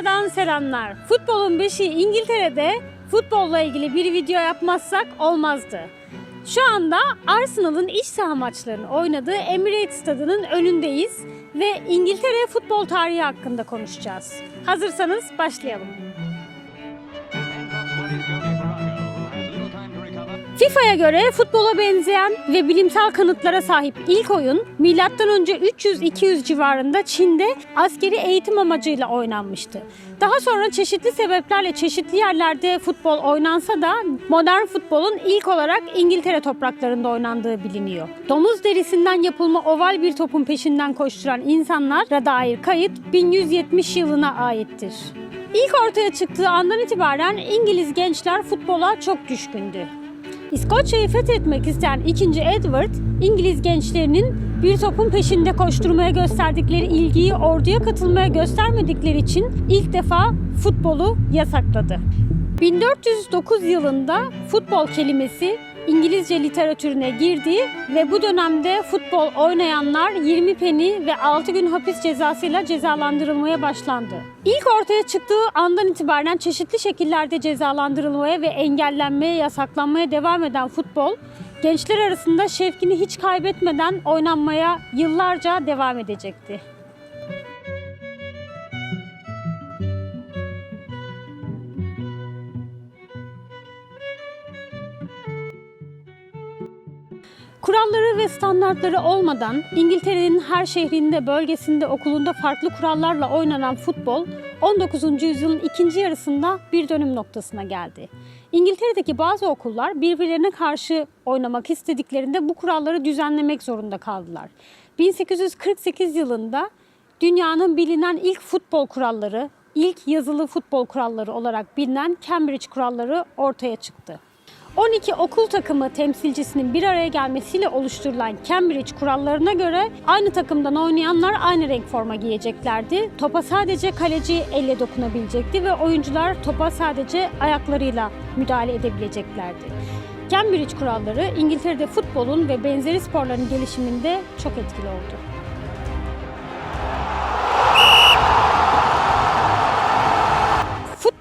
İngiltere'den selamlar. Futbolun beşi İngiltere'de futbolla ilgili bir video yapmazsak olmazdı. Şu anda Arsenal'ın iç saha maçlarını oynadığı Emirates Stadı'nın önündeyiz ve İngiltere futbol tarihi hakkında konuşacağız. Hazırsanız başlayalım. FIFA'ya göre futbola benzeyen ve bilimsel kanıtlara sahip ilk oyun M.Ö. 300-200 civarında Çin'de askeri eğitim amacıyla oynanmıştı. Daha sonra çeşitli sebeplerle çeşitli yerlerde futbol oynansa da modern futbolun ilk olarak İngiltere topraklarında oynandığı biliniyor. Domuz derisinden yapılma oval bir topun peşinden koşturan insanlara dair kayıt 1170 yılına aittir. İlk ortaya çıktığı andan itibaren İngiliz gençler futbola çok düşkündü. İskoçya'yı fethetmek isteyen 2. Edward, İngiliz gençlerinin bir topun peşinde koşturmaya gösterdikleri ilgiyi orduya katılmaya göstermedikleri için ilk defa futbolu yasakladı. 1409 yılında futbol kelimesi İngilizce literatürüne girdi ve bu dönemde futbol oynayanlar 20 peni ve 6 gün hapis cezasıyla cezalandırılmaya başlandı. İlk ortaya çıktığı andan itibaren çeşitli şekillerde cezalandırılmaya ve engellenmeye, yasaklanmaya devam eden futbol, gençler arasında şevkini hiç kaybetmeden oynanmaya yıllarca devam edecekti. Kuralları ve standartları olmadan İngiltere'nin her şehrinde, bölgesinde, okulunda farklı kurallarla oynanan futbol 19. yüzyılın ikinci yarısında bir dönüm noktasına geldi. İngiltere'deki bazı okullar birbirlerine karşı oynamak istediklerinde bu kuralları düzenlemek zorunda kaldılar. 1848 yılında dünyanın bilinen ilk futbol kuralları, ilk yazılı futbol kuralları olarak bilinen Cambridge kuralları ortaya çıktı. 12 okul takımı temsilcisinin bir araya gelmesiyle oluşturulan Cambridge kurallarına göre aynı takımdan oynayanlar aynı renk forma giyeceklerdi. Topa sadece kaleci elle dokunabilecekti ve oyuncular topa sadece ayaklarıyla müdahale edebileceklerdi. Cambridge kuralları İngiltere'de futbolun ve benzeri sporların gelişiminde çok etkili oldu.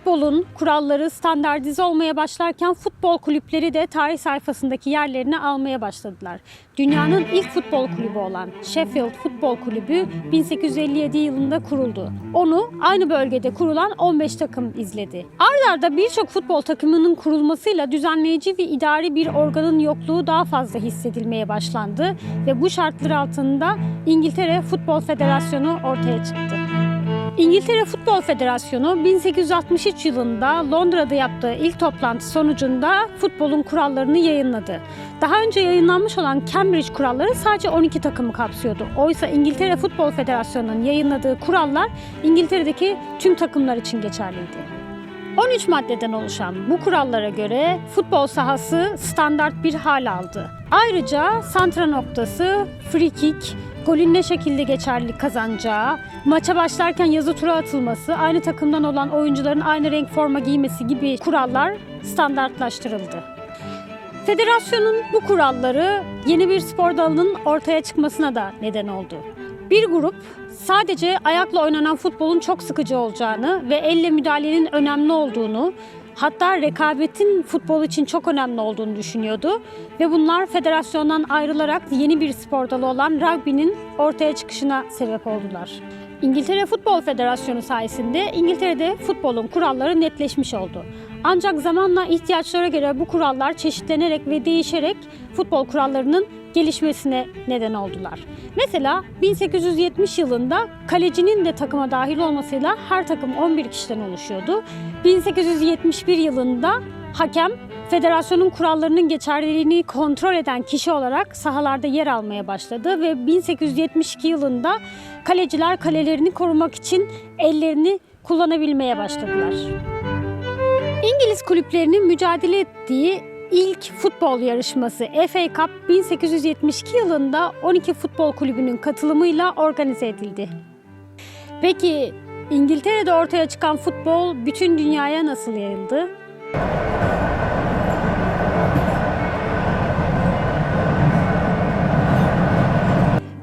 Futbolun kuralları standartize olmaya başlarken futbol kulüpleri de tarih sayfasındaki yerlerini almaya başladılar. Dünyanın ilk futbol kulübü olan Sheffield Futbol Kulübü 1857 yılında kuruldu. Onu aynı bölgede kurulan 15 takım izledi. Ard arda birçok futbol takımının kurulmasıyla düzenleyici ve idari bir organın yokluğu daha fazla hissedilmeye başlandı ve bu şartlar altında İngiltere Futbol Federasyonu ortaya çıktı. İngiltere Futbol Federasyonu 1863 yılında Londra'da yaptığı ilk toplantı sonucunda futbolun kurallarını yayınladı. Daha önce yayınlanmış olan Cambridge kuralları sadece 12 takımı kapsıyordu. Oysa İngiltere Futbol Federasyonu'nun yayınladığı kurallar İngiltere'deki tüm takımlar için geçerliydi. 13 maddeden oluşan bu kurallara göre futbol sahası standart bir hal aldı. Ayrıca santra noktası, free kick, golün ne şekilde geçerli kazanacağı, maça başlarken yazı tura atılması, aynı takımdan olan oyuncuların aynı renk forma giymesi gibi kurallar standartlaştırıldı. Federasyonun bu kuralları yeni bir spor dalının ortaya çıkmasına da neden oldu. Bir grup sadece ayakla oynanan futbolun çok sıkıcı olacağını ve elle müdahalenin önemli olduğunu, hatta rekabetin futbol için çok önemli olduğunu düşünüyordu ve bunlar federasyondan ayrılarak yeni bir spor dalı olan rugby'nin ortaya çıkışına sebep oldular. İngiltere Futbol Federasyonu sayesinde İngiltere'de futbolun kuralları netleşmiş oldu. Ancak zamanla ihtiyaçlara göre bu kurallar çeşitlenerek ve değişerek futbol kurallarının gelişmesine neden oldular. Mesela 1870 yılında kalecinin de takıma dahil olmasıyla her takım 11 kişiden oluşuyordu. 1871 yılında hakem federasyonun kurallarının geçerliliğini kontrol eden kişi olarak sahalarda yer almaya başladı ve 1872 yılında kaleciler kalelerini korumak için ellerini kullanabilmeye başladılar. İngiliz kulüplerinin mücadele ettiği ilk futbol yarışması FA Cup 1872 yılında 12 futbol kulübünün katılımıyla organize edildi. Peki İngiltere'de ortaya çıkan futbol bütün dünyaya nasıl yayıldı?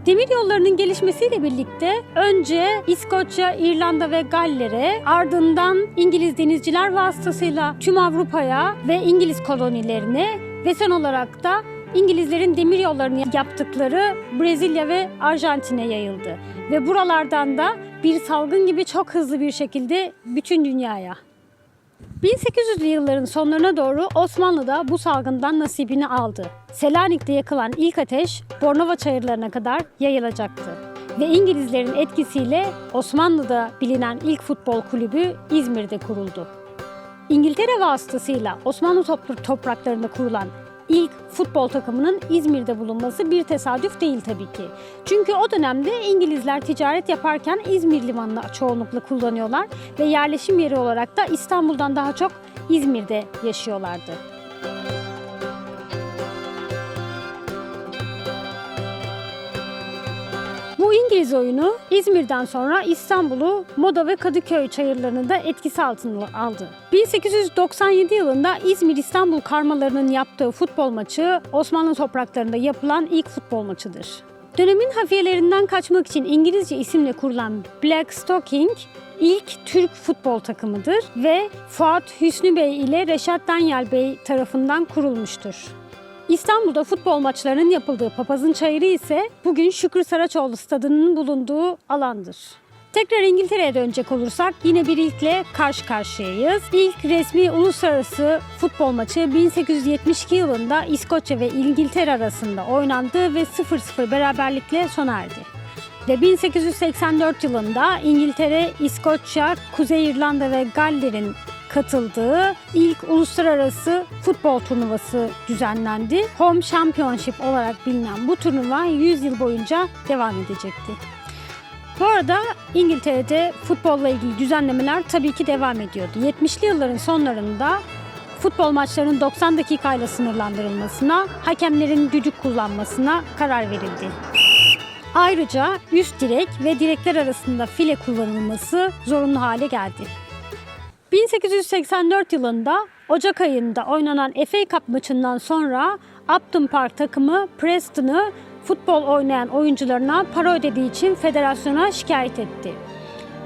Demir yollarının gelişmesiyle birlikte önce İskoçya, İrlanda ve Galler'e ardından İngiliz denizciler vasıtasıyla tüm Avrupa'ya ve İngiliz kolonilerine ve son olarak da İngilizlerin demir yollarını yaptıkları Brezilya ve Arjantin'e yayıldı. Ve buralardan da bir salgın gibi çok hızlı bir şekilde bütün dünyaya. 1800'lü yılların sonlarına doğru Osmanlı da bu salgından nasibini aldı. Selanik'te yakılan ilk ateş Bornova çayırlarına kadar yayılacaktı. Ve İngilizlerin etkisiyle Osmanlı'da bilinen ilk futbol kulübü İzmir'de kuruldu. İngiltere vasıtasıyla Osmanlı toprak- topraklarında kurulan ilk futbol takımının İzmir'de bulunması bir tesadüf değil tabii ki. Çünkü o dönemde İngilizler ticaret yaparken İzmir limanını çoğunlukla kullanıyorlar ve yerleşim yeri olarak da İstanbul'dan daha çok İzmir'de yaşıyorlardı. Bu İngiliz oyunu İzmir'den sonra İstanbul'u Moda ve Kadıköy çayırlarını da etkisi altına aldı. 1897 yılında İzmir-İstanbul karmalarının yaptığı futbol maçı Osmanlı topraklarında yapılan ilk futbol maçıdır. Dönemin hafiyelerinden kaçmak için İngilizce isimle kurulan Black Stocking ilk Türk futbol takımıdır ve Fuat Hüsnü Bey ile Reşat Danyal Bey tarafından kurulmuştur. İstanbul'da futbol maçlarının yapıldığı Papazın Çayırı ise bugün Şükrü Saraçoğlu stadının bulunduğu alandır. Tekrar İngiltere'ye dönecek olursak yine bir ilkle karşı karşıyayız. İlk resmi uluslararası futbol maçı 1872 yılında İskoçya ve İngiltere arasında oynandı ve 0-0 beraberlikle sona erdi. Ve 1884 yılında İngiltere, İskoçya, Kuzey İrlanda ve Galler'in katıldığı ilk uluslararası futbol turnuvası düzenlendi. Home Championship olarak bilinen bu turnuva 100 yıl boyunca devam edecekti. Bu arada İngiltere'de futbolla ilgili düzenlemeler tabii ki devam ediyordu. 70'li yılların sonlarında futbol maçlarının 90 dakikayla sınırlandırılmasına, hakemlerin düdük kullanmasına karar verildi. Ayrıca üst direk ve direkler arasında file kullanılması zorunlu hale geldi. 1884 yılında Ocak ayında oynanan FA Cup maçından sonra Upton Park takımı Preston'ı futbol oynayan oyuncularına para ödediği için federasyona şikayet etti.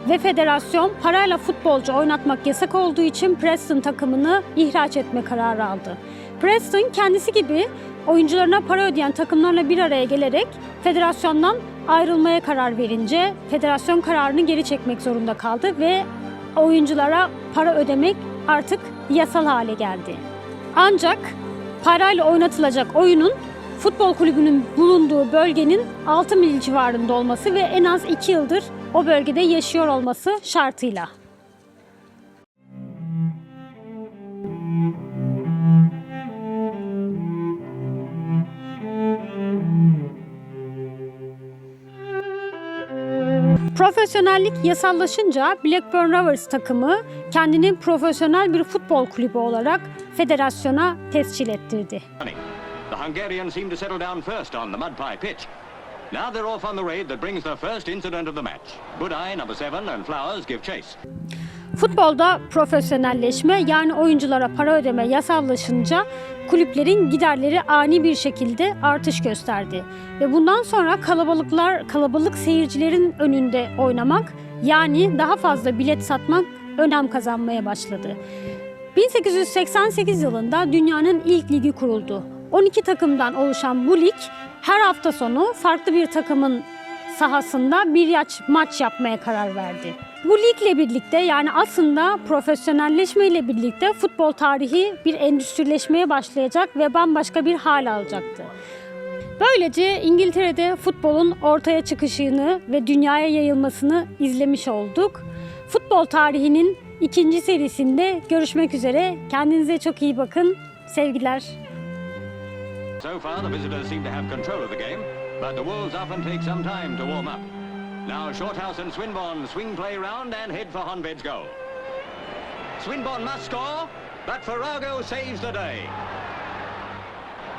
Ve federasyon parayla futbolcu oynatmak yasak olduğu için Preston takımını ihraç etme kararı aldı. Preston kendisi gibi oyuncularına para ödeyen takımlarla bir araya gelerek federasyondan ayrılmaya karar verince federasyon kararını geri çekmek zorunda kaldı ve oyunculara para ödemek artık yasal hale geldi. Ancak parayla oynatılacak oyunun futbol kulübünün bulunduğu bölgenin 6 mil civarında olması ve en az 2 yıldır o bölgede yaşıyor olması şartıyla. Profesyonellik yasallaşınca Blackburn Rovers takımı kendini profesyonel bir futbol kulübü olarak federasyona tescil ettirdi. The Hungarians seem to settle down first on the mud pie pitch. Now they're off on the raid that brings the first incident of the match. Budai, number seven, and Flowers give chase. Futbolda profesyonelleşme yani oyunculara para ödeme yasallaşınca kulüplerin giderleri ani bir şekilde artış gösterdi. Ve bundan sonra kalabalıklar kalabalık seyircilerin önünde oynamak yani daha fazla bilet satmak önem kazanmaya başladı. 1888 yılında dünyanın ilk ligi kuruldu. 12 takımdan oluşan bu lig her hafta sonu farklı bir takımın sahasında bir maç yapmaya karar verdi. Bu ligle birlikte yani aslında profesyonelleşme ile birlikte futbol tarihi bir endüstrileşmeye başlayacak ve bambaşka bir hal alacaktı. Böylece İngiltere'de futbolun ortaya çıkışını ve dünyaya yayılmasını izlemiş olduk. Futbol tarihinin ikinci serisinde görüşmek üzere. Kendinize çok iyi bakın. Sevgiler. So far, the visitors seem to have control of the game, but the Wolves often take some time to warm up. Now Shorthouse and Swinburne swing play round and head for Honved's goal. Swinburne must score, but Farrago saves the day.